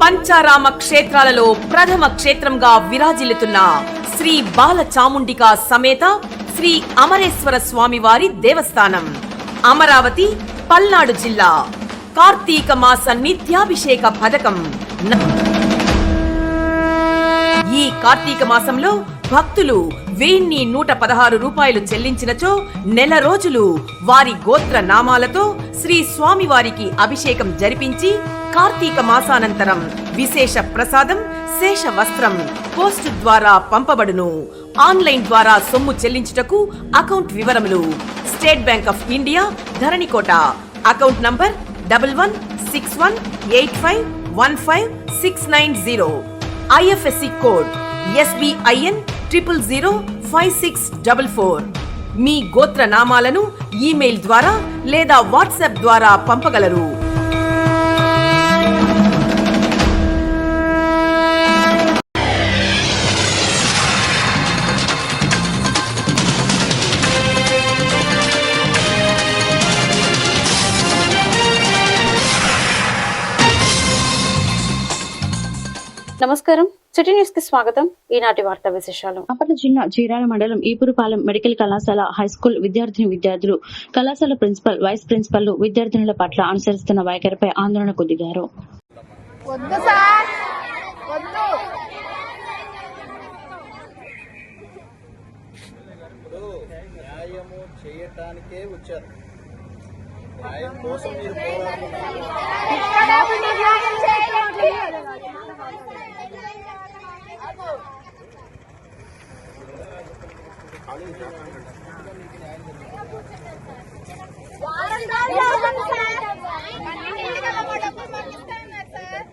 పంచారామ క్షేత్రాలలో ప్రథమ క్షేత్రంగా విరాజిల్లుతున్న శ్రీ బాల చాముండికా సమేత శ్రీ అమరేశ్వర స్వామివారి దేవస్థానం. అమరావతి పల్నాడు జిల్లా. కార్తీక మాస నిత్యాభిషేక పథకం. ఈ కార్తీక మాసంలో భక్తులు వెయ్యి నూట పదహారు రూపాయలు చెల్లించినచో నెల రోజులు వారి గోత్ర నామాలతో శ్రీ స్వామివారికి అభిషేకం జరిపించి కార్తీక మాసానంతరం విశేష ప్రసాదం శేష వస్త్రం పోస్టు ద్వారా పంపబడును. ఆన్లైన్ ద్వారా సొమ్ము చెల్లించుటకు account వివరములు state bank of India Dharanikota. Account number double one six one eight five one five six nine zero. IFSC code SBIN triple zero five six double four. మీ గోత్ర నామాలను ఈమెయిల్ ద్వారా లేదా WhatsApp ద్వారా పంపగలరు. నమస్కారం. సిటీ న్యూస్కి స్వాగతం. ఈనాటి వార్తా విశేషాలు. బాపట్ల జిల్లా చీరాల మండలం ఈపురుపాలెం మెడికల్ కళాశాల హైస్కూల్ విద్యార్థిని విద్యార్థులు కళాశాల ప్రిన్సిపల్ వైస్ ప్రిన్సిపల్ విద్యార్థినుల పట్ల అనుసరిస్తున్న వైఖరిపై ఆందోళనకు దిగారు వద్దు సార్! వద్దు! ఇప్పుడు న్యాయము చేయటానికే వచ్చారు. న్యాయం కోసం మీరు పోరాడుతున్నారు. ఇక్కడ ఉండి న్యాయం చేయండి. వారంలో ఉంది సార్. మన ఇంటికి వెళ్ళమో డబ్బులు మాకు ఇస్తానన్నారు సార్.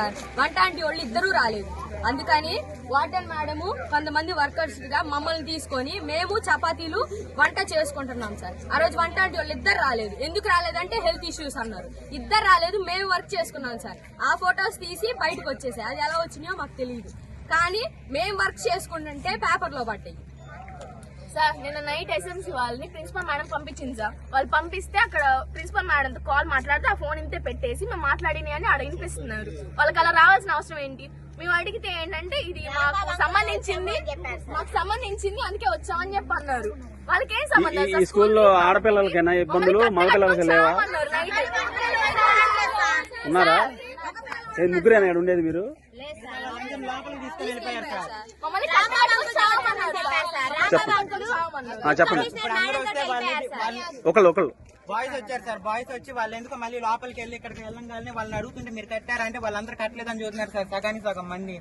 సార్. సార్ వంటాంటి వాళ్ళు ఇద్దరూ రాలేదు. అందుకని వార్డెన్ మేడము కొంతమంది వర్కర్స్గా మమ్మల్ని తీసుకొని మేము చపాతీలు వంట చేసుకుంటున్నాం సార్. ఆ రోజు వంటాంటి వాళ్ళు ఇద్దరు రాలేదు. ఎందుకు రాలేదంటే హెల్త్ ఇష్యూస్ అన్నారు. ఇద్దరు రాలేదు మేము వర్క్ చేసుకున్నాం సార్. ఆ ఫొటోస్ తీసి బయటకు వచ్చేసాయి. అది ఎలా వచ్చినాయో మాకు తెలియదు కానీ మేము వర్క్ చేసుకుంటుంటే పేపర్లో పడ్డాయి. సార్ నిన్న నైట్ ఎస్ఎంసీ వాళ్ళని ప్రిన్సిపల్ మేడం పంపించింది సార్. వాళ్ళు పంపిస్తే అక్కడ ప్రిన్సిపల్ మేడం కాల్ మాట్లాడితే ఆ ఫోన్ ఇంతే పెట్టేసి మేము మాట్లాడినవి అని అక్కడ వినిపిస్తున్నారు. వాళ్ళకి అలా రావాల్సిన అవసరం ఏంటి? మేము అడిగితే ఏంటంటే ఇది మాకు సంబంధించింది మాకు సంబంధించింది అందుకే వచ్చామని చెప్పి అన్నారు వాళ్ళకి ఏం సంబంధం? స్కూల్లో ఆడపిల్లలకైనా ఇబ్బందులు మగపిల్లలకి లేవా. ఉన్నారా? ముగ్గురేనా ఉండేది మీరు మమ్మల్ని కష్టపడి వచ్చామన్నారు సార్. చెప్పండి ఒకళ్ళు ఒకళ్ళు. బాయ్స్ వచ్చారు సార్. బాయ్స్ వచ్చి వాళ్ళు ఎందుకు మళ్ళీ లోపలికి వెళ్ళి ఇక్కడికి వెళ్ళంగానే వాళ్ళని అడుగుతుంటే మీరు కట్టారంటే వాళ్ళందరూ కట్టలేదని చూస్తున్నారు సార్ సగానికి సగం మంది.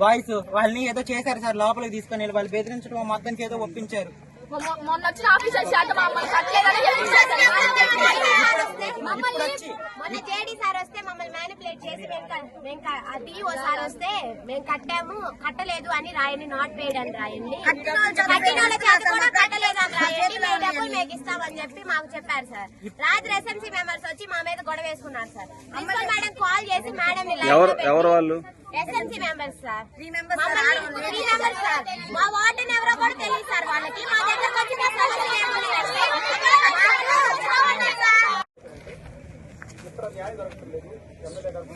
బాయ్స్ వాళ్ళని ఏదో చేశారు సార్ లోపలికి తీసుకొని వెళ్ళి వాళ్ళు బెదిరించడం మొత్తం ఏదో ఒప్పించారు. మొన్న- వచ్చిన ఆఫీసర్ శాఖ మమ్మల్ని కట్టలేదని చెప్పించారు మమ్మల్ని మొన్న జేడీ సార్ వస్తే మమ్మల్ని మ్యానిపులేట్ చేసి మేము ఆ డిఓ సార్ వస్తే మేము కట్టాము కట్టలేదు అని రాయండి నాట్ పేడ్ అని రాయండి. కట్టిన వాళ్ళ చేత కూడా కట్టలేదు అని రాయండి మేము డబ్బులు మీకు ఇస్తామని చెప్పి మాకు చెప్పారు సార్. రాత్రి ఎస్ఎంసీ మెంబర్స్ వచ్చి మా మీద గొడవ వేసుకున్నారు సార్. ప్రిన్సిపల్ మేడం కాల్ చేసి మేడం ఎవరు ఎవరు వాళ్ళు? SMC members sir three members three members sir మా వార్డెన్ ఎవరో కూడా తెలియదు సార్ వాళ్ళకి మా దగ్గరకు వచ్చి మా సమస్యలు ఏమని సార్ ఇక్కడ న్యాయం జరుగుతులేదు ఎమ్మెల్యే గారు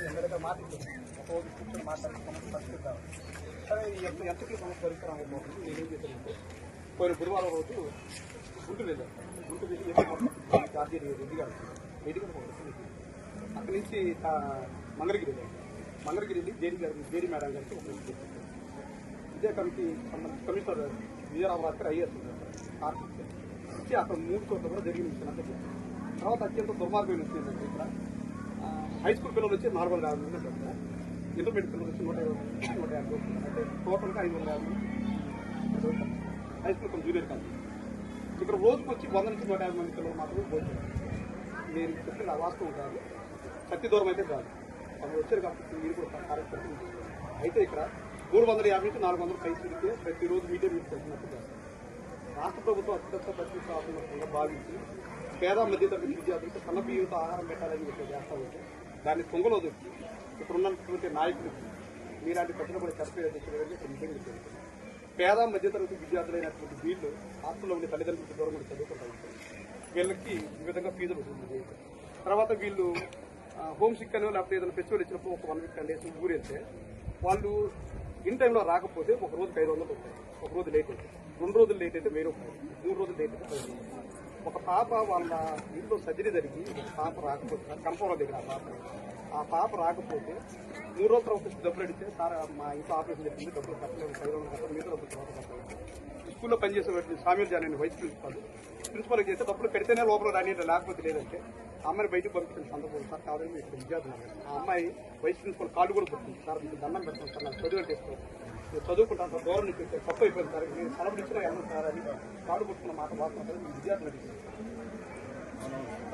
ఎమ్మెల్యే గారు మాట్లాడుతుంది ఒక కూర్చొని మాట్లాడుతున్న పరిస్థితి కావాలి సరే ఈ ఎంత ఎంతకి సమస్య పరిష్కారం అయిపోతుంది నేనేం చేశానంటే పోయిన గురువారం రోజు గుంటూరు వెళ్ళాను గుంటూరు వెళ్ళి ఏదో జాతీయ రెడ్డి గారు రెడ్డి గారు ఒక వస్తుంది. అక్కడి నుంచి మంగళగిరి వెళ్ళాను మంగళగిరి దేని దేరి గారు దేరి మేడం గారికి ఒక ఇదే కమిటీ సంబంధించి కమిషనర్ విజయరామరాజు ఐఎస్ కార్తీక్ ఇచ్చి అక్కడ మూడు చోట్ల కూడా జరిగిన విషయం అంతా తర్వాత అత్యంత దుర్మార్గమైన విషయం ఏంటంటే ఇక్కడ హై స్కూల్ పిల్లలు వచ్చి నాలుగు వందల యాభై మంది అంటారు ఇంటర్మీడియట్ పిల్లలు వచ్చి నూట యాభై నూట యాభై అంటే టోటల్గా ఐదు వందల యాభై హై స్కూల్ కొంచెం జూనియర్ కాలేజ్ ఇక్కడ రోజుకు వచ్చి వంద నుంచి నూట యాభై మంది పిల్లలు మాత్రమే భోజనం నేను చెప్పిన వాస్తవం కాదు. సత్య దూరం అయితే కాదు. వాళ్ళు వచ్చారు కాబట్టి మీరు కూడా కార్యక్రమం అయితే ఇక్కడ మూడు వందల యాభై నుంచి నాలుగు వందల సైజు ప్రతిరోజు మీడియా మీకు చేసినట్టు చేస్తారు రాష్ట్ర ప్రభుత్వం అత్యంత ప్రతిష్టాత్మకంగా భావించి పేద మధ్యతరగతి విద్యార్థులకు సన్న బియ్యంతో ఆహారం పెట్టాలని చెప్పి చేస్తా ఉంటే దాన్ని తొంగలో దొరికి ఇక్కడ ఉన్నటువంటి నాయకులకి మీలాంటి ప్రజలు కూడా చెప్పే అధ్యక్షులు పేద మధ్యతరగతి విద్యార్థులైనటువంటి వీళ్ళు హాస్టల్లో ఉండే తల్లిదండ్రులకు దూరం కూడా చదువుకుంటా ఉంటారు. వీళ్ళకి ఈ విధంగా ఫీజులు వసూలు తర్వాత వీళ్ళు హోమ్ సిక్ అని లేకపోతే ఏదైనా ఫెస్టివల్ ఇచ్చినప్పుడు ఒక వన్ వీక్ టెన్ డేస్ ఊరెళ్తే వాళ్ళు ఇన్ టైంలో రాకపోతే ఒక రోజుకి ఐదు వందలు ఉంటాయి ఒక రోజు లేట్ అవుతుంది రెండు రోజులు లేట్ అయితే వెయ్యి రూపాయలు మూడు రోజులు లేట్ అయితే ఒక పాప వాళ్ళ ఇంట్లో సర్జరీ జరిగి ఒక పాప రాకపోతే కన్ఫర్మ్ దగ్గర ఆ పాప. ఆ పాప రాకపోతే మూడు రోజుల తర్వాత డబ్బులు అడిగితే సార్ మా ఇంట్లో ఆపరేషన్ చెప్పింది డబ్బులు కట్టలేదు ఐదు రోజులు కట్టలేదు మీద డబ్బులు తర్వాత కట్టలేదు. స్కూల్లో పనిచేసే స్వామి జాని వైస్ ప్రిన్సిపాల్. ప్రిన్సిపాల్కి చేస్తే డబ్బులు పెడితేనే లోపల రానియండి లేకపోతే లేదంటే ఆ అమ్మాయిని బయటకు పంపించిన సందర్భం సార్ కాదని మీకు విద్యార్థులు ఆ అమ్మాయి వైస్ ప్రిన్సిపాల్ కార్డు కూడా పడుతుంది సార్ మీకు దండం పెడతాను సార్ నాకు చదువు చేసుకోవాలి నేను చదువుకుంటాను సార్ దూరం నుంచి వచ్చాను. తప్పు అయిపోయింది సార్ నేను సెలవు ఇచ్చినా సార్ అని కార్డు కొట్టుకున్న మాట వాడుతున్నారు విద్యార్థులు అడిగింది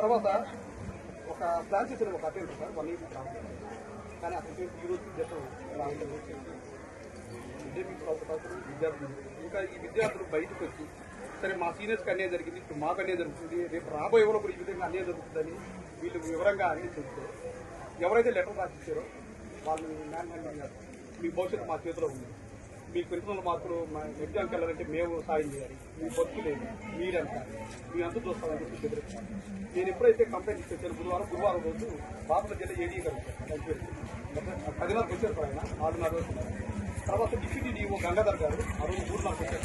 తర్వాత ఒక ప్లాన్ చేసిన ఒక అటెండ్ సార్ వన్ ఇయర్ కానీ అతనికి ఈ రోజు జీతం బీజేపీ ప్రభుత్వం విద్యార్థులు ఇంకా ఈ విద్యార్థులు బయటకు వచ్చి సరే మా సీనియర్స్కి అన్యాయం జరిగింది ఇప్పుడు మాకు అన్యాయం జరుగుతుంది రేపు రాబోయే ఎవరో ఈ విధంగా అన్యాయం జరుగుతుందని వీళ్ళు వివరంగా అన్ని చెప్తే ఎవరైతే లెటర్ రాసిచ్చారో వాళ్ళు మ్యాన్ మీ భవిష్యత్తు మా చేతిలో ఉంది. మీ ప్రిన్సిపల్ మాత్రం మా ఎగ్జామ్కి వెళ్ళాలంటే మేము సాయం చేయాలి. మీ బతుకు లేదు. మీరంతా. మీ అంత చూస్తామని చెప్పి బెదిరిస్తాం నేను ఎప్పుడైతే కంప్లైంట్ ఇచ్చేసాను బుధవారం గురువారం రోజు బాపల జిల్లా ఏడీ గారు వచ్చారు. పదిన్నరకు వచ్చారు ఆయన. ఆరున్నర రోజు తర్వాత డిప్యూటీ డిఓ గంగాధర్ గారు ఆ రోజు మూడున్నరకు వచ్చారు.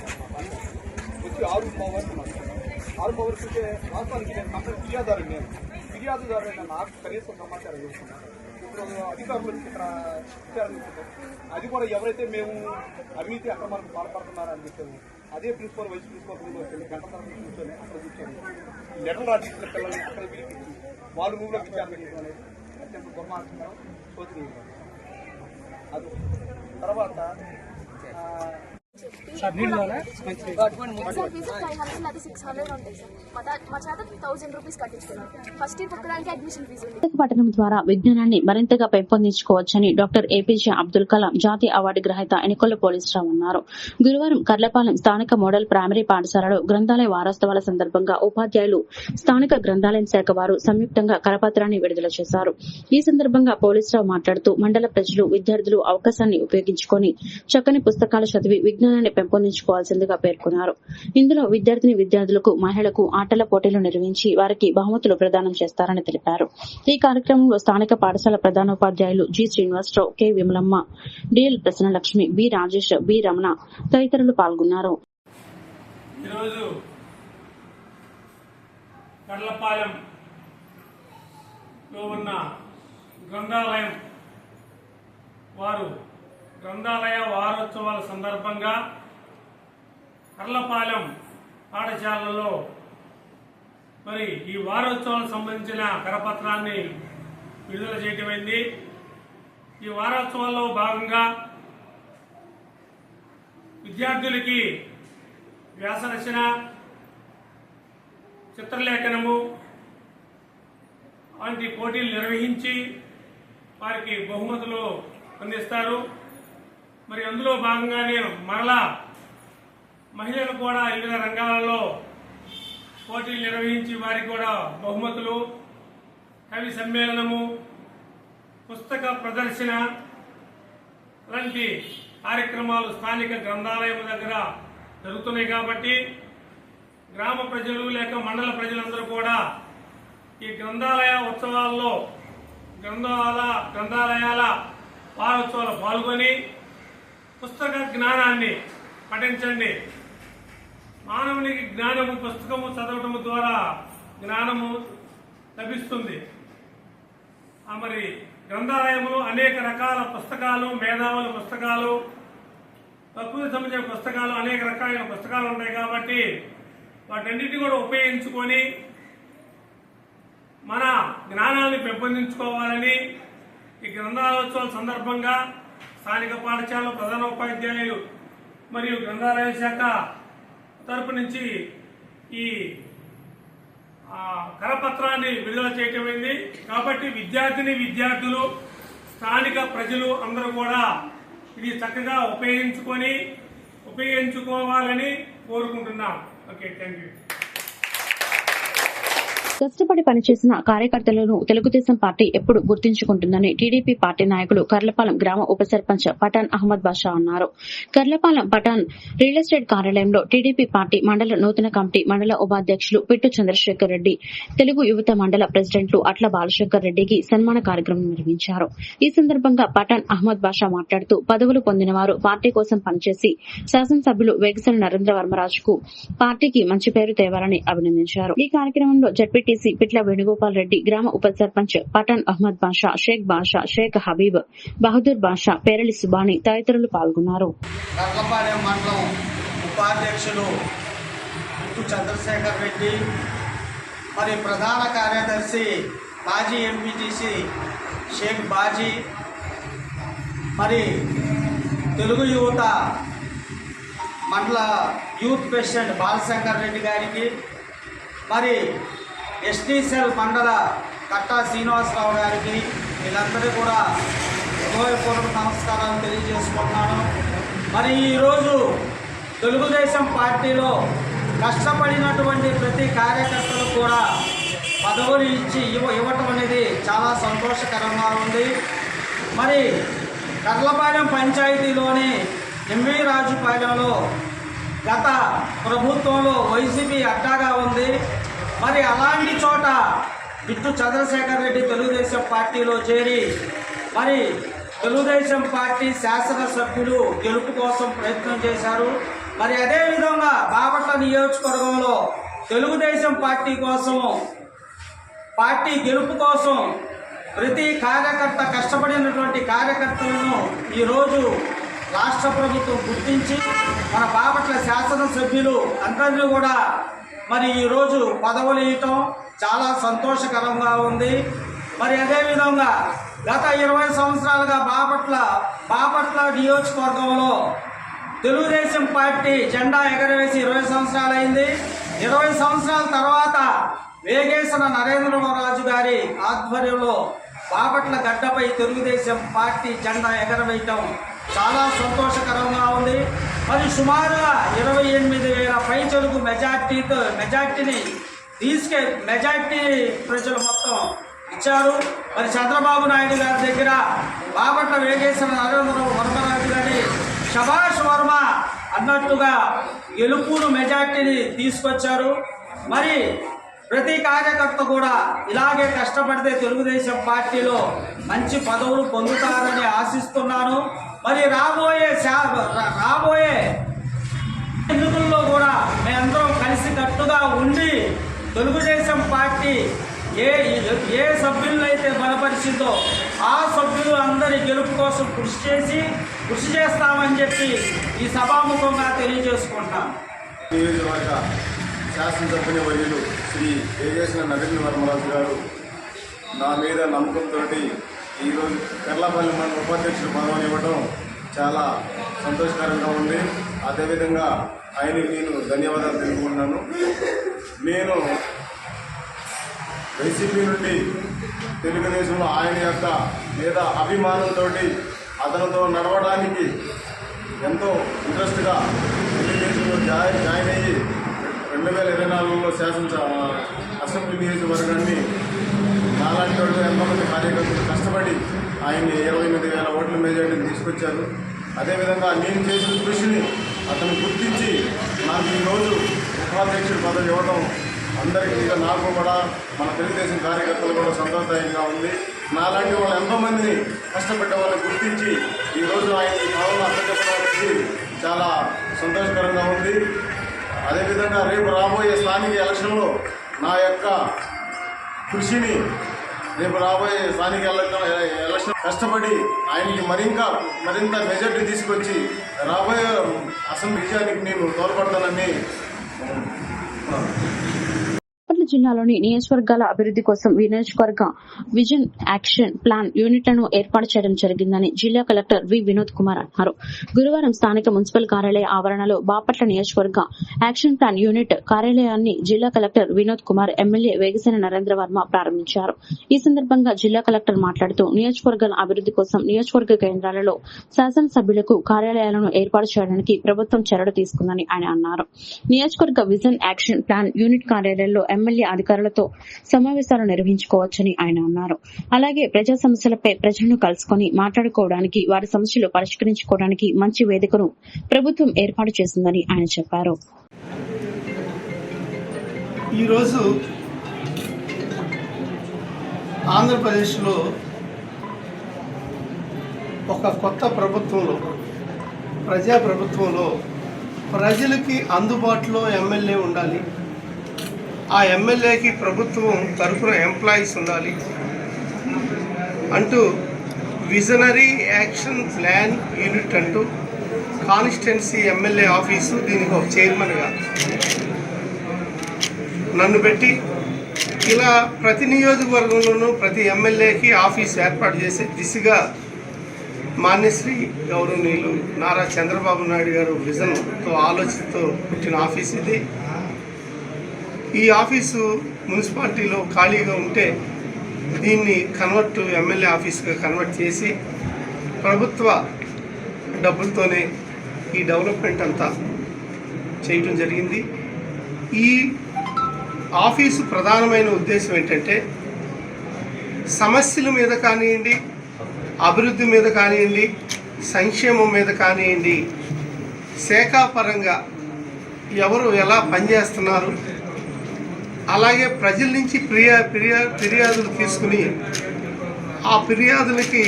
వచ్చి ఆరు పవర్ ఆరు పవర్ చూస్తే వాస్తవానికి నేను కంప్లైంట్ ఫిర్యాదారు నేను. ఫిర్యాదుదారు నాకు కనీసం సమాచారం ఇస్తున్నాను ఇప్పుడు అధికారులు వచ్చి ఇక్కడ అది కూడా ఎవరైతే మేము అవినీతి అక్రమాలకు పాల్పడుతున్నారని చెప్పాము అదే ప్రిన్సిపల్ వైస్ ప్రిన్సిపల్ రూమ్లో వెళ్ళి గంట తరగతి కూర్చొని అక్కడ కూర్చొని లెటర్ రాసిన పిల్లల్ని అక్కడ పిలిపించి వాళ్ళు రూమ్లో విచారణ చేయడం అనేది అత్యంత దుర్మార్గంగా శోచనీయం అది తర్వాత పట్టణం ద్వారా విజ్ఞానాన్ని మరింతగా పెంపొందించుకోవచ్చని డాక్టర్ ఏపీజే అబ్దుల్ కలాం జాతీయ అవార్డు గ్రహీత ఎన్నికల పోలీసురావు అన్నారు. గురువారం కర్లపాలెం స్థానిక మోడల్ ప్రైమరీ పాఠశాలలో గ్రంథాలయ వారోత్సవాల సందర్భంగా ఉపాధ్యాయులు స్థానిక గ్రంథాలయం శాఖ వారు సంయుక్తంగా కరపత్రాన్ని విడుదల చేశారు. ఈ సందర్భంగా పోలీసురావు మాట్లాడుతూ మండల ప్రజలు విద్యార్థులు అవకాశాన్ని ఉపయోగించుకొని చక్కని పుస్తకాలు చదివి పరిజ్ఞానాన్ని పెంపొందించుకోవాల్సిందిగా పేర్కొన్నారు. ఇందులో విద్యార్థిని విద్యార్థులకు మహిళలకు ఆటల పోటీలు నిర్వహించి వారికి బహుమతులు ప్రదానం చేస్తారని తెలిపారు. ఈ కార్యక్రమంలో స్థానిక పాఠశాల ప్రధానోపాధ్యాయులు G Srinivasarao K Vimalamma DL Prasannalakshmi B Rajesh B Ramana తదితరులు పాల్గొన్నారు. ఈరోజు ఉన్న వారు గ్రంథాలయ వారోత్సవాల సందర్భంగా కర్లపాలెం పాఠశాలలో మరి ఈ వారోత్సవాలకు సంబంధించిన కరపత్రాన్ని విడుదల చేయటమైంది ఈ వారోత్సవాల్లో భాగంగా విద్యార్థులకి వ్యాసరచన చిత్రలేఖనము వంటి పోటీలు నిర్వహించి వారికి బహుమతులు అందిస్తారు. మరి అందులో భాగంగానే మరలా మహిళలు కూడా వివిధ రంగాలలో పోటీలు నిర్వహించి వారికి కూడా బహుమతులు కవి సమ్మేళనము పుస్తక ప్రదర్శన లాంటి కార్యక్రమాలు స్థానిక గ్రంథాలయం దగ్గర జరుగుతున్నాయి కాబట్టి గ్రామ ప్రజలు లేక మండల ప్రజలందరూ కూడా ఈ గ్రంథాలయ ఉత్సవాల్లో గ్రంథాల గ్రంథాలయాల వారోత్సవాలు పాల్గొని పుస్తక జ్ఞానాన్ని పఠించండి. మానవునికి జ్ఞానము పుస్తకము చదవటము ద్వారా జ్ఞానము లభిస్తుంది. మరి గ్రంథాలయంలో అనేక రకాల పుస్తకాలు మేధావుల పుస్తకాలు ప్రకృతి సంబంధించిన పుస్తకాలు అనేక రకాలైన పుస్తకాలు ఉన్నాయి కాబట్టి వాటన్నిటిని కూడా ఉపయోగించుకొని మన జ్ఞానాన్ని పెంపొందించుకోవాలని ఈ గ్రంథాలోత్సవం సందర్భంగా స్థానిక పాఠశాల ప్రధానోపాధ్యాయులు మరియు గ్రంథాలయ శాఖ తరపు నుంచి ఈ కరపత్రాన్ని విడుదల చేయటమైంది కాబట్టి విద్యార్థిని విద్యార్థులు స్థానిక ప్రజలు అందరూ కూడా ఇది చక్కగా ఉపయోగించుకొని ఉపయోగించుకోవాలని కోరుకుంటున్నాం. Okay thank you. కష్టపడి పనిచేసిన కార్యకర్తలను తెలుగుదేశం పార్టీ ఎప్పుడు గుర్తించుకుంటుందని టీడీపీ పార్టీ నాయకులు కర్లపాలెం గ్రామ ఉప సర్పంచ్ పఠాన్ అహ్మద్ బాషా అన్నారు. కర్లపాలెం పఠాన్ రియల్ ఎస్టేట్ కార్యాలయంలో టీడీపీ పార్టీ మండల నూతన కమిటీ మండల ఉపాధ్యక్షులు పిట్టు చంద్రశేఖర్ రెడ్డి తెలుగు యువత మండల ప్రెసిడెంట్లు అట్ల బాలశేఖర్ రెడ్డికి సన్మాన కార్యక్రమం నిర్వహించారు. ఈ సందర్భంగా పఠాన్ అహ్మద్ బాషా మాట్లాడుతూ పదవులు పొందిన వారు పార్టీ కోసం పనిచేసి శాసనసభ్యులు వేగసల నరేంద్ర వర్మరాజుకు పార్టీకి మంచి పేరు తేవాలని అభినందించారు. ఈ కార్యక్రమంలో జడ్పీటీసీ పిట్ల వేణుగోపాల్ రెడ్డి గ్రామ ఉప సర్పంచ్ పఠాన్ అహ్మద్ బాషా షేక్ బాషా షేక్ హబీబ్ బహదూర్ బాషా పేరలి సుబాని తదితరులు పాల్గొన్నారు. చంద్రశేఖర్ రెడ్డి మరి ప్రధాన కార్యదర్శి మాజీ ఎంపీటీసీ షేక్ బాజీ మరి తెలుగు యువత మండల యూత్ ప్రెసిడెంట్ బాలశంకర్ రెడ్డి గారికి మరి ఎస్టీసెల్ మండల కట్టా శ్రీనివాసరావు గారికి వీళ్ళందరూ కూడా హృదయపూర్వక నమస్కారాలు తెలియజేసుకుంటున్నాను. మరి ఈరోజు తెలుగుదేశం పార్టీలో కష్టపడినటువంటి ప్రతి కార్యకర్తలు కూడా పదవులు ఇచ్చి ఇవ్వ ఇవ్వటం అనేది చాలా సంతోషకరంగా ఉంది. మరి కర్లపాలెం పంచాయతీలోని ఎంవి రాజుపాలెంలో గత ప్రభుత్వంలో వైసీపీ అడ్డాగా ఉంది. మరి అలాంటి చోట బిట్టు చంద్రశేఖర్ రెడ్డి తెలుగుదేశం పార్టీలో చేరి మరి తెలుగుదేశం పార్టీ శాసనసభ్యులు గెలుపు కోసం ప్రయత్నం చేశారు. మరి అదేవిధంగా బాపట్ల నియోజకవర్గంలో తెలుగుదేశం పార్టీ కోసం పార్టీ గెలుపు కోసం ప్రతి కార్యకర్త కష్టపడినటువంటి కార్యకర్తలను ఈరోజు రాష్ట్ర ప్రభుత్వం గుర్తించి మన బాపట్ల శాసనసభ్యులు అందరినీ కూడా మరి ఈరోజు పదవులు ఇవ్వటం చాలా సంతోషకరంగా ఉంది. మరి అదేవిధంగా గత ఇరవై సంవత్సరాలుగా బాపట్ల బాపట్ల నియోజకవర్గంలో తెలుగుదేశం పార్టీ జెండా ఎగరవేసి ఇరవై సంవత్సరాలైంది ఇరవై సంవత్సరాల తర్వాత వేగేశ్వర నరేంద్రరాజు గారి ఆధ్వర్యంలో బాపట్ల గడ్డపై తెలుగుదేశం పార్టీ జెండా ఎగరవేయటం చాలా సంతోషకరంగా ఉంది. మరి సుమారుగా ఇరవై ఎనిమిది వేల పై చదువు మెజార్టీతో మెజార్టీని తీసుకె మెజార్టీ ప్రజలు మొత్తం ఇచ్చారు. మరి చంద్రబాబు నాయుడు గారి దగ్గర బాపట్ల వేగేశ్వర నరేంద్ర వర్మరాజు గారి శభాష్ వర్మ అన్నట్టుగా గెలుపును మెజార్టీని తీసుకొచ్చారు. మరి ప్రతి కార్యకర్త కూడా ఇలాగే కష్టపడితే తెలుగుదేశం పార్టీలో మంచి పదవులు పొందుతారని ఆశిస్తున్నాను. మరి రాబోయే రాబోయే ఎన్నికల్లో కూడా మేమందరం కలిసి కట్టుగా ఉండి తెలుగుదేశం పార్టీ ఏ ఏ సభ్యులైతే బలపరిచిందో ఆ సభ్యులు అందరి గెలుపు కోసం కృషి చేసి కృషి చేస్తామని చెప్పి ఈ సభాముఖంగా తెలియజేసుకుంటాం. నియోజకవర్గ శాసనసభ్యుని వైద్యులు శ్రీ వేగేశ్వర నరేంద్ర వర్మరాజు గారు నా మీద నమ్మకంతో ఈరోజు కర్లాపల్లి మన ఉపాధ్యక్షుడు పదవిని ఇవ్వడం చాలా సంతోషకరంగా ఉంది. అదేవిధంగా ఆయనకి నేను ధన్యవాదాలు తెలుపుకుంటున్నాను. నేను వైసీపీ నుండి తెలుగుదేశంలో ఆయన యొక్క లేదా అభిమానంతో అతనితో నడవడానికి ఎంతో ఇంట్రెస్ట్గా తెలుగుదేశంలో జాయిన్ జాయిన్ అయ్యి రెండు వేల ఇరవై నాలుగులో శాసన అసెంబ్లీ నియోజకవర్గాన్ని నాలాంటి వాళ్ళు ఎంతోమంది కార్యకర్తలు కష్టపడి ఆయన్ని ఇరవై ఎనిమిది వేల ఓట్ల మెజార్టీని తీసుకొచ్చారు. అదేవిధంగా నేను చేసిన కృషిని అతను గుర్తించి నాకు ఈరోజు ఉపాధ్యక్షుడి పదవి ఇవ్వడం అందరికీ ఇక నాకు కూడా మన తెలుగుదేశం కార్యకర్తలు కూడా సంతోషదాయంగా ఉంది. నాలాంటి వాళ్ళు ఎంతోమందిని కష్టపడ్డ వాళ్ళని గుర్తించి ఈరోజు ఆయన ఈ భావన అర్థగపడానికి చాలా సంతోషకరంగా ఉంది. అదేవిధంగా రేపు రాబోయే స్థానిక ఎలక్షన్లో నా యొక్క కృషిని రేపు రాబోయే స్థానిక ఎలక్షన్ కష్టపడి ఆయనకి మరింత మరింత మెజార్టీ తీసుకొచ్చి రాబోయే అసెంబ్లీ విజయానికి నేను తోడ్పడతానని జిల్లాలోని నియోజకవర్గాల అభివృద్ధి కోసం నియోజకవర్గ విజన్ యాక్షన్ ప్లాన్ యూనిట్లను ఏర్పాటు చేయడం జరిగిందని జిల్లా కలెక్టర్ వి. వినోద్ కుమార్ అన్నారు. గురువారం స్థానిక మున్సిపల్ కార్యాలయ ఆవరణలో బాపట్ల నియోజకవర్గ యాక్షన్ ప్లాన్ యూనిట్ కార్యాలయాన్ని జిల్లా కలెక్టర్ వినోద్ కుమార్ ఎమ్మెల్యే వేగసేన నరేంద్ర వర్మ ప్రారంభించారు. ఈ సందర్భంగా జిల్లా కలెక్టర్ మాట్లాడుతూ నియోజకవర్గాల అభివృద్ధి కోసం నియోజకవర్గ కేంద్రాలలో శాసనసభ్యులకు కార్యాలయాలను ఏర్పాటు చేయడానికి ప్రభుత్వం చర్యలు తీసుకుందని ఆయన అన్నారు. నియోజకవర్గ విజన్ యాక్షన్ ప్లాన్ యూనిట్ కార్యాలయంలో ఎమ్మెల్యే అధికారులతో సమావేశాలు నిర్వహించుకోవచ్చని ఆయన అన్నారు. అలాగే ప్రజా సమస్యలపై ప్రజలను కలుసుకొని మాట్లాడుకోవడానికి వారి సమస్యలు పరిష్కరించుకోవడానికి మంచి వేదికను ప్రభుత్వం ఏర్పాటు చేసిందని ఆయన చెప్పారు. ఈరోజు ఆంధ్రప్రదేశ్లో ఒక కొత్త ప్రభుత్వంలో ప్రజా ప్రభుత్వంలో ప్రజలకి అందుబాటులో ఎమ్మెల్యే ఉండాలి. ఆ ఎమ్మెల్యేకి ప్రభుత్వం తరఫున ఎంప్లాయీస్ ఉండాలి అంటూ విజనరీ యాక్షన్ ప్లాన్ యూనిట్ అంటూ కాన్స్టిట్యున్సీ ఎమ్మెల్యే ఆఫీసు దీనికి ఒక చైర్మన్గా నన్ను పెట్టి ఇలా ప్రతి నియోజకవర్గంలోనూ ప్రతి ఎమ్మెల్యేకి ఆఫీస్ ఏర్పాటు చేసే దిశగా మాన్యశ్రీ గౌరవనీయులు నారా చంద్రబాబు నాయుడు గారు విజన్తో ఆలోచనతో పుట్టిన ఆఫీస్ ఇది. ఈ ఆఫీసు మున్సిపాలిటీలో ఖాళీగా ఉంటే దీన్ని కన్వర్ట్ ఎమ్మెల్యే ఆఫీస్గా కన్వర్ట్ చేసి ప్రభుత్వ డబ్బులతోనే ఈ డెవలప్మెంట్ అంతా చేయటం జరిగింది. ఈ ఆఫీసు ప్రధానమైన ఉద్దేశం ఏంటంటే సమస్యల మీద కానివ్వండి అభివృద్ధి మీద కానివ్వండి సంక్షేమం మీద కానివ్వండి శాఖాపరంగా ఎవరు ఎలా పనిచేస్తున్నారు అలాగే ప్రజల నుంచి ఫిర్యా ఫిర్యా ఫిర్యాదులు తీసుకుని ఆ ఫిర్యాదులకి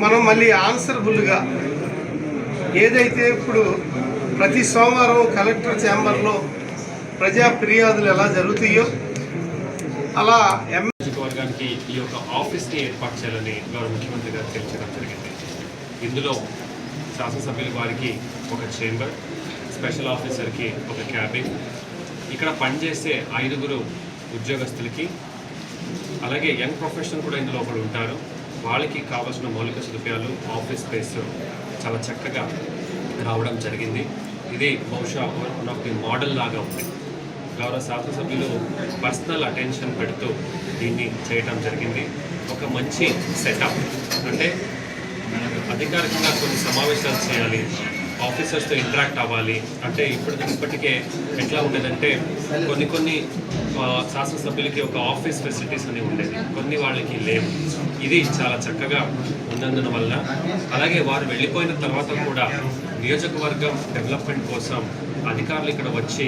మనం మళ్ళీ ఆన్సరబుల్గా ఏదైతే ఇప్పుడు ప్రతి సోమవారం కలెక్టర్ ఛాంబర్లో ప్రజా ఫిర్యాదులు ఎలా జరుగుతాయో అలా ఎం ఈ యొక్క ఆఫీస్ని ఏర్పాటు చేయాలని గౌరవ ముఖ్యమంత్రి గారు తెలియడం జరిగింది. ఇందులో శాసనసభ్యుల వారికి ఒక చేంబర్ స్పెషల్ ఆఫీసర్కి ఒక క్యాబిన్ ఇక్కడ పనిచేసే ఐదుగురు ఉద్యోగస్తులకి అలాగే యంగ్ ప్రొఫెషనల్ కూడా ఇందులో ఒకడు ఉంటారు. వాళ్ళకి కావాల్సిన మౌలిక సదుపాయాలు ఆఫీస్ స్పేస్ చాలా చక్కగా రావడం జరిగింది. ఇది బహుశా వన్ ఆఫ్ ది మోడల్ లాగా ఉంది. గౌరవ శాసనసభ్యులు పర్సనల్ అటెన్షన్ పెడుతూ దీన్ని చేయటం జరిగింది. ఒక మంచి సెటప్ అంటే అధికారికంగా కొన్ని సమావేశాలు చేయాలి. ఆఫీసర్స్తో ఇంటరాక్ట్ అవ్వాలి. అంటే ఇప్పుడు ఇప్పటికే ఎట్లా ఉండేదంటే కొన్ని కొన్ని శాసనసభ్యులకి ఒక ఆఫీస్ ఫెసిలిటీస్ అని ఉండేది కొన్ని వాళ్ళకి లేవు. ఇది చాలా చక్కగా ఉన్నందున వల్ల. అలాగే వారు వెళ్ళిపోయిన తర్వాత కూడా నియోజకవర్గం డెవలప్మెంట్ కోసం అధికారులు ఇక్కడ వచ్చి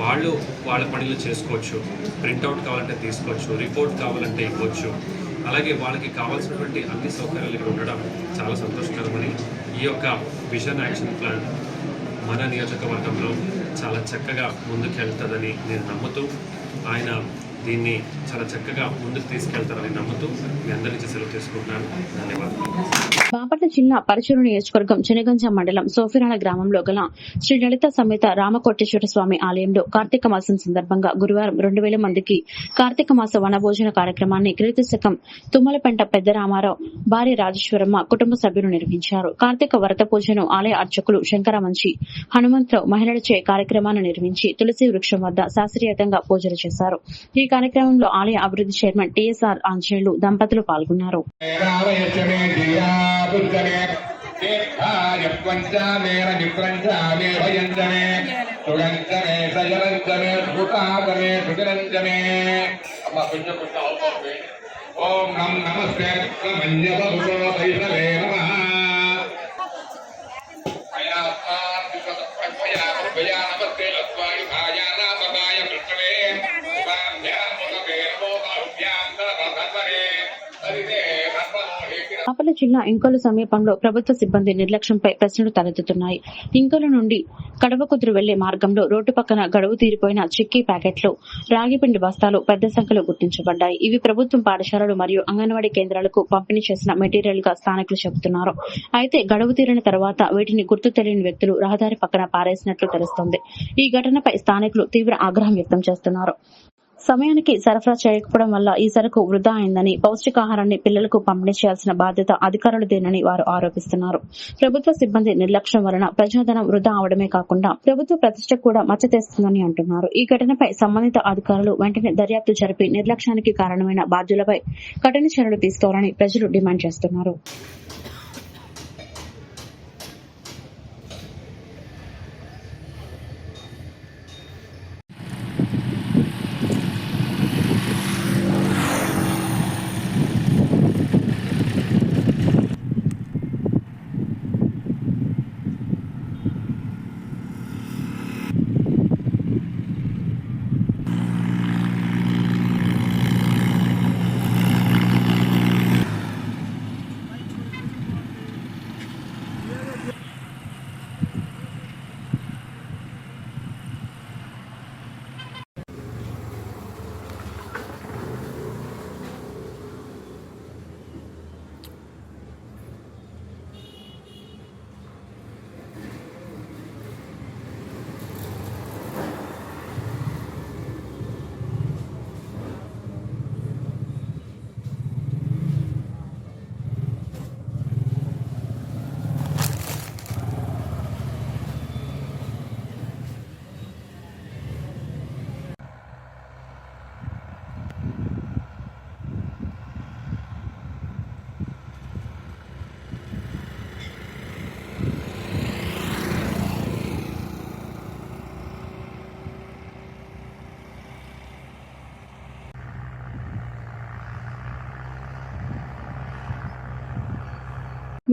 వాళ్ళు వాళ్ళ పనులు చేసుకోవచ్చు. ప్రింట్అవుట్ కావాలంటే తీసుకోవచ్చు. రిపోర్ట్ కావాలంటే ఇవ్వచ్చు. అలాగే వాళ్ళకి కావాల్సినటువంటి అన్ని సౌకర్యాలు ఇక్కడ ఉండడం చాలా సంతోషకరమని యొక్క విజన్ యాక్షన్ ప్లాన్ మన నియోజకవర్గంలో చాలా చక్కగా ముందుకెళ్తుందని నేను నమ్ముతూ ఆయన దీన్ని చాలా చక్కగా ముందుకు తీసుకెళ్తారని నమ్ముతూ మీ అందరి నుంచి సెలవు తీసుకుంటున్నాను. ధన్యవాదాలు. బాపట్ల జిల్లా పరచూరు నియోజకవర్గం చెనగంజ మండలం సోఫిరాల గ్రామంలో గల శ్రీ లలిత సమేత రామకోటేశ్వర స్వామి ఆలయంలో కార్తీక మాసం సందర్భంగా గురువారం రెండు వేల మందికి కార్తీక మాస వనభోజన కార్యక్రమాన్ని కీర్తిశకం తుమ్మలపెంట పెద్ద రామారావు భార్య రాజేశ్వరమ్మ కుటుంబ సభ్యులు నిర్వహించారు. కార్తీక వరత పూజను ఆలయ అర్చకులు శంకరమంచి హనుమంతరావు మహిళలచే కార్యక్రమాన్ని నిర్వహించి తులసి వృక్షం వద్ద శాస్త్రీయతంగా పూజలు చేశారు. ఈ కార్యక్రమంలో ఆలయ అభివృద్ధి చైర్మన్ టిఎస్ఆర్ ఆంజనేయులు దంపతులు పాల్గొన్నారు. ఓం నమ నమస్తే మంజభూతో వైష్ణవే నమ నమస్తే అపల జిల్లా ఇంకోలు సమీపంలో ప్రభుత్వ సిబ్బంది నిర్లక్ష్యంపై ప్రశ్నలు తలెత్తుతున్నాయి. ఇంకోలు నుండి కడవకుదురు వెళ్ళే మార్గంలో రోడ్డు పక్కన గడువు తీరిపోయిన చిక్కీ ప్యాకెట్లు రాగిపిండి బస్తాలు పెద్ద సంఖ్యలో గుర్తించబడ్డాయి. ఇవి ప్రభుత్వం పాఠశాలలు మరియు అంగన్వాడీ కేంద్రాలకు పంపిణీ చేసిన మెటీరియల్గా స్థానికులు చెబుతున్నారు. అయితే గడువు తీరిన తర్వాత వీటిని గుర్తు తెలియని వ్యక్తులు రహదారి పక్కన పారేసినట్లు తెలుస్తోంది. ఈ ఘటనపై స్థానికులు తీవ్ర ఆగ్రహం వ్యక్తం చేస్తున్నారు. సమయానికి సరఫరా చేయకపోవడం వల్ల ఈ సరుకు వృధా అయిందని పౌష్టికాహారాన్ని పిల్లలకు పంపిణీ చేయాల్సిన బాధ్యత అధికారులదేనని వారు ఆరోపిస్తున్నారు. ప్రభుత్వ సిబ్బంది నిర్లక్ష్యం వలన ప్రజాధనం వృధా అవడమే కాకుండా ప్రభుత్వ ప్రతిష్ట కూడా మచ్చ తెస్తుందని అంటున్నారు. ఈ ఘటనపై సంబంధిత అధికారులు వెంటనే దర్యాప్తు జరిపి నిర్లక్ష్యానికి కారణమైన బాధ్యులపై కఠిన చర్యలు తీసుకోవాలని ప్రజలు డిమాండ్ చేస్తున్నారు.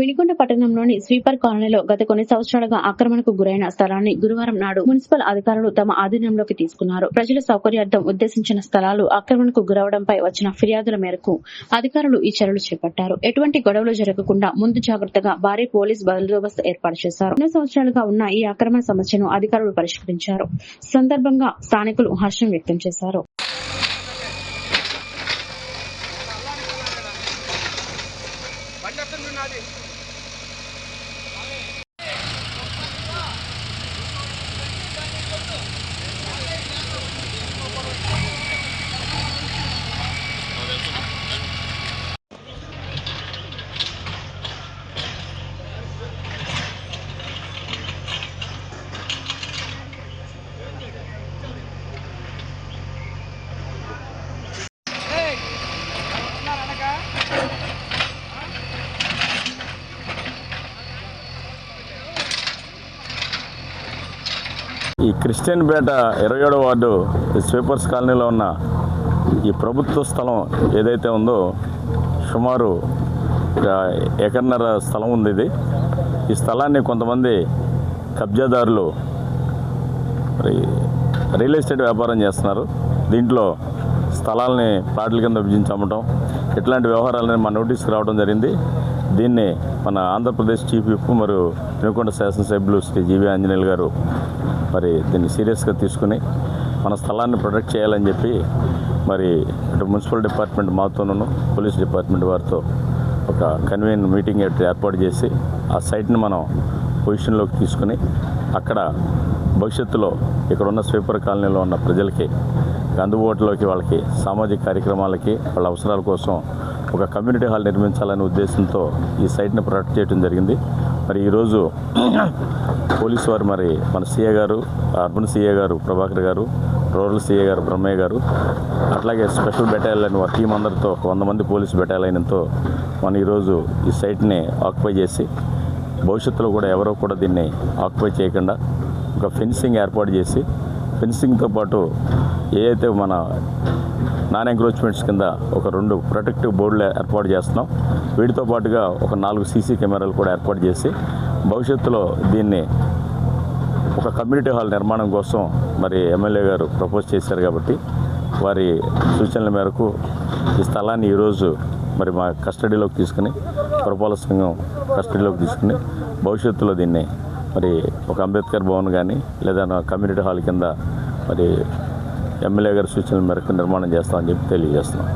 వినికొండ పట్టణంలోని స్వీపర్ కాలనీలో గత కొన్ని సంవత్సరాలుగా ఆక్రమణకు గురైన స్థలాన్ని గురువారం నాడు మున్సిపల్ అధికారులు తమ ఆధీనంలోకి తీసుకున్నారు. ప్రజల సౌకర్యార్థం ఉద్దేశించిన స్థలాలు ఆక్రమణకు గురవడంపై వచ్చిన ఫిర్యాదుల మేరకు అధికారులు ఈ చర్యలు చేపట్టారు. ఎటువంటి గొడవలు జరగకుండా ముందు జాగ్రత్తగా భారీ పోలీస్ బందోబస్తు ఏర్పాటు చేశారు. ఎన్నో సంవత్సరాలుగా ఉన్న ఈ ఆక్రమణ సమస్యను అధికారులు పరిష్కరించారు. సందర్భంగా స్థానికులు హర్షం వ్యక్తం చేశారు. ఈ క్రిస్టియన్ పేట ఇరవై ఏడో వార్డు స్వీపర్స్ కాలనీలో ఉన్న ఈ ప్రభుత్వ స్థలం ఏదైతే ఉందో సుమారు ఎకరన్నర స్థలం ఉంది ఇది. ఈ స్థలాన్ని కొంతమంది కబ్జాదారులు రియల్ ఎస్టేట్ వ్యాపారం చేస్తున్నారు. దీంట్లో స్థలాల్ని ప్లాట్ల కింద విభజించి అమ్మటం ఇట్లాంటి వ్యవహారాలని మన నోటీస్కి రావడం జరిగింది. దీన్ని మన ఆంధ్రప్రదేశ్ చీఫ్ విప్ మరియు వినుకొండ శాసనసభ్యులు శ్రీ జీవి ఆంజనేయులు గారు మరి దీన్ని సీరియస్గా తీసుకుని మన స్థలాన్ని ప్రొటెక్ట్ చేయాలని చెప్పి మరి ఇటు మున్సిపల్ డిపార్ట్మెంట్ మాతోనూ పోలీస్ డిపార్ట్మెంట్ వారితో ఒక కన్వీన్ మీటింగ్ ఏర్పాటు చేసి ఆ సైట్ని మనం పొజిషన్లోకి తీసుకుని అక్కడ భవిష్యత్తులో ఇక్కడ ఉన్న స్వీపర్ కాలనీలో ఉన్న ప్రజలకి అందుబాటులోకి వాళ్ళకి సామాజిక కార్యక్రమాలకి వాళ్ళ అవసరాల కోసం ఒక కమ్యూనిటీ హాల్ నిర్మించాలనే ఉద్దేశంతో ఈ సైట్ని ప్రొటెక్ట్ చేయడం జరిగింది. మరి ఈరోజు పోలీసు వారు మరి మన సీఏ గారు అర్బన్ సీఏ గారు ప్రభాకర్ గారు రూరల్ సీఏ గారు బ్రహ్మయ్య గారు అట్లాగే స్పెషల్ బెటాలియన్ వారి టీం అందరితో ఒక వంద మంది పోలీసు బెటాలియన్తో మనం ఈరోజు ఈ సైట్ని ఆక్యుపై చేసి భవిష్యత్తులో కూడా ఎవరో కూడా దీన్ని ఆక్యుపై చేయకుండా ఒక ఫెన్సింగ్ ఏర్పాటు చేసి ఫెన్సింగ్తో పాటు ఏదైతే మన నాన్ ఎంక్రోచ్మెంట్స్ కింద ఒక రెండు ప్రొటెక్టివ్ బోర్డులు ఏర్పాటు చేస్తున్నాం వీటితో పాటుగా ఒక నాలుగు సీసీ కెమెరాలు కూడా ఏర్పాటు చేసి భవిష్యత్తులో దీన్ని ఒక కమ్యూనిటీ హాల్ నిర్మాణం కోసం మరి ఎమ్మెల్యే గారు ప్రపోజ్ చేశారు కాబట్టి వారి సూచనల మేరకు ఈ స్థలాన్ని ఈరోజు మరి మా కస్టడీలోకి తీసుకుని పురపాలక సంఘం కస్టడీలోకి తీసుకుని భవిష్యత్తులో దీన్ని మరి ఒక అంబేద్కర్ భవన్ కానీ లేదా నా కమ్యూనిటీ హాల్ కింద మరి ఎమ్మెల్యే గారి సూచనల మేరకు నిర్మాణం చేస్తామని చెప్పి తెలియజేస్తున్నాం.